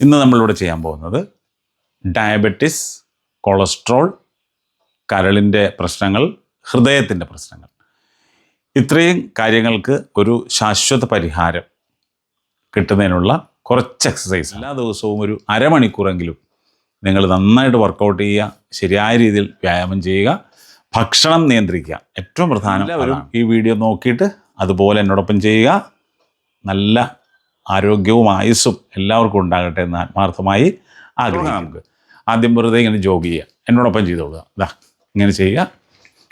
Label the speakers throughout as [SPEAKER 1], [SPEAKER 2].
[SPEAKER 1] ഇന്ന് നമ്മളിവിടെ ചെയ്യാൻ പോകുന്നത് ഡയബറ്റിസ് കൊളസ്ട്രോൾ കരളിന്റെ പ്രശ്നങ്ങൾ ഹൃദയത്തിന്റെ പ്രശ്നങ്ങൾ. ഇത്രയും കാര്യങ്ങൾക്ക് ഒരു ശാശ്വത പരിഹാരം കിട്ടുന്നതിനുള്ള കുറച്ച് എക്സസൈസ് എല്ലാ ദിവസവും ഒരു അരമണിക്കൂറെങ്കിലും നിങ്ങൾ നന്നായിട്ട് വർക്കൗട്ട് ചെയ്യുക ശരിയായ രീതിയിൽ വ്യായാമം ചെയ്യുക ഭക്ഷണം നിയന്ത്രിക്കുക. ഏറ്റവും പ്രധാനം ഈ വീഡിയോ നോക്കിയിട്ട് അതുപോലെ എന്നോടൊപ്പം ചെയ്യുക. നല്ല ആരോഗ്യവും ആയുസ്സും എല്ലാവർക്കും ഉണ്ടാകട്ടെ എന്ന് ആത്മാർത്ഥമായി ആഗ്രഹിക്കാം നമുക്ക്. ആദ്യം വെറുതെ ഇങ്ങനെ ജോഗ് ചെയ്യുക. എന്നോടൊപ്പം ചെയ്തോളുക ഇതാ ഇങ്ങനെ ചെയ്യുക.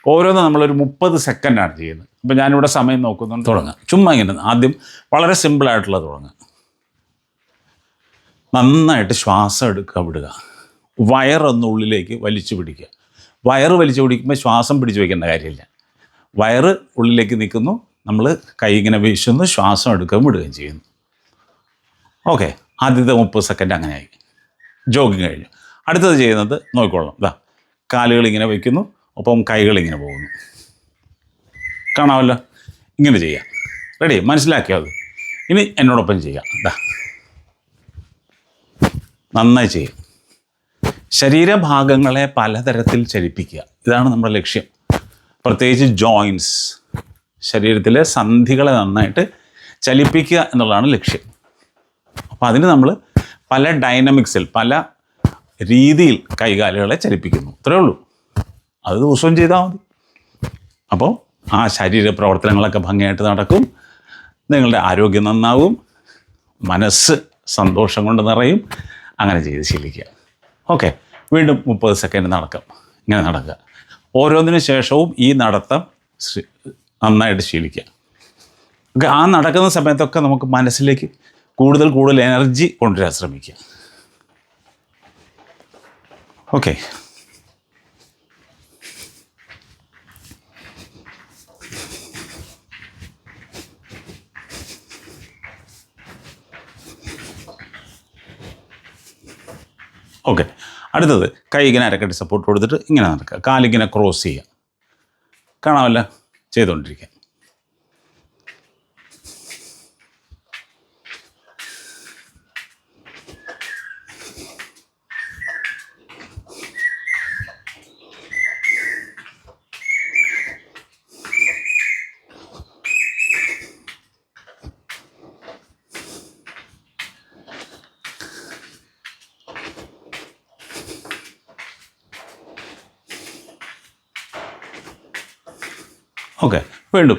[SPEAKER 1] ഓരോന്ന് നമ്മളൊരു മുപ്പത് സെക്കൻഡാണ് ചെയ്യുന്നത്. അപ്പോൾ ഞാനിവിടെ സമയം നോക്കുന്നുണ്ട്. തുടങ്ങുക ചുമ്മാ ഇങ്ങനെ ആദ്യം വളരെ സിമ്പിളായിട്ടുള്ള തുടങ്ങുക നന്നായിട്ട് ശ്വാസം എടുക്കുക വിടുക. വയറൊന്ന് ഉള്ളിലേക്ക് വലിച്ചു പിടിക്കുക. വയറ് വലിച്ചു പിടിക്കുമ്പോൾ ശ്വാസം പിടിച്ചു വയ്ക്കേണ്ട കാര്യമില്ല. വയറ് ഉള്ളിലേക്ക് നിൽക്കുന്നു. നമ്മൾ കൈ ഇങ്ങനെ വീശുന്നു ശ്വാസം എടുക്കുകയും വിടുകയും ചെയ്യുന്നു. ഓക്കെ. ആദ്യത്തെ മുപ്പത് സെക്കൻഡ് അങ്ങനെ ആയി ജോഗിങ് കഴിഞ്ഞു. അടുത്തത് ചെയ്യുന്നത് നോക്കിക്കോളാം. ഇതാ കാലുകൾ ഇങ്ങനെ വയ്ക്കുന്നു ഒപ്പം കൈകൾ ഇങ്ങനെ പോകുന്നു. കാണാമല്ലോ? ഇങ്ങനെ ചെയ്യാം. റെഡി മനസ്സിലാക്കിയോ അത്? ഇനി എന്നോടൊപ്പം ചെയ്യാം. ഇതാ നന്നായി ചെയ്യും. ശരീരഭാഗങ്ങളെ പലതരത്തിൽ ചലിപ്പിക്കുക. ഇതാണ് നമ്മുടെ ലക്ഷ്യം. പ്രത്യേകിച്ച് ജോയിൻസ് ശരീരത്തിലെ സന്ധികളെ നന്നായിട്ട് ചലിപ്പിക്കുക എന്നുള്ളതാണ് ലക്ഷ്യം. അപ്പോൾ അതിന് നമ്മൾ പല ഡൈനമിക്സിൽ പല രീതിയിൽ കൈകാലുകളെ ചലിപ്പിക്കുന്നു. ഇത്രയേ ഉള്ളൂ. അത് ദിവസവും ചെയ്താൽ മതി. അപ്പോൾ ആ ശരീര പ്രവർത്തനങ്ങളൊക്കെ ഭംഗിയായിട്ട് നടക്കും. നിങ്ങളുടെ ആരോഗ്യം നന്നാവും. മനസ്സ് സന്തോഷം കൊണ്ട് നിറയും. അങ്ങനെ ചെയ്ത് ശീലിക്കുക. ഓക്കെ. വീണ്ടും മുപ്പത് സെക്കൻഡ് നടക്കാം. ഇങ്ങനെ നടക്കുക. ഓരോന്നിനു ശേഷവും ഈ നടത്തം നന്നായിട്ട് ശീലിക്കുക. ഓക്കെ ആ നടക്കുന്ന സമയത്തൊക്കെ നമുക്ക് മനസ്സിലേക്ക് കൂടുതൽ കൂടുതൽ എനർജി കൊണ്ടുവരാൻ ശ്രമിക്കുക. ഓക്കെ ഓക്കെ അടുത്തത് കൈ ഇങ്ങനെ അരക്കട്ടി സപ്പോർട്ട് കൊടുത്തിട്ട് ഇങ്ങനെ നടക്കുക. കാലിങ്ങനെ ക്രോസ് ചെയ്യുക. കാണാമല്ലോ? ചെയ്തുകൊണ്ടിരിക്കുക. ഓക്കെ വീണ്ടും.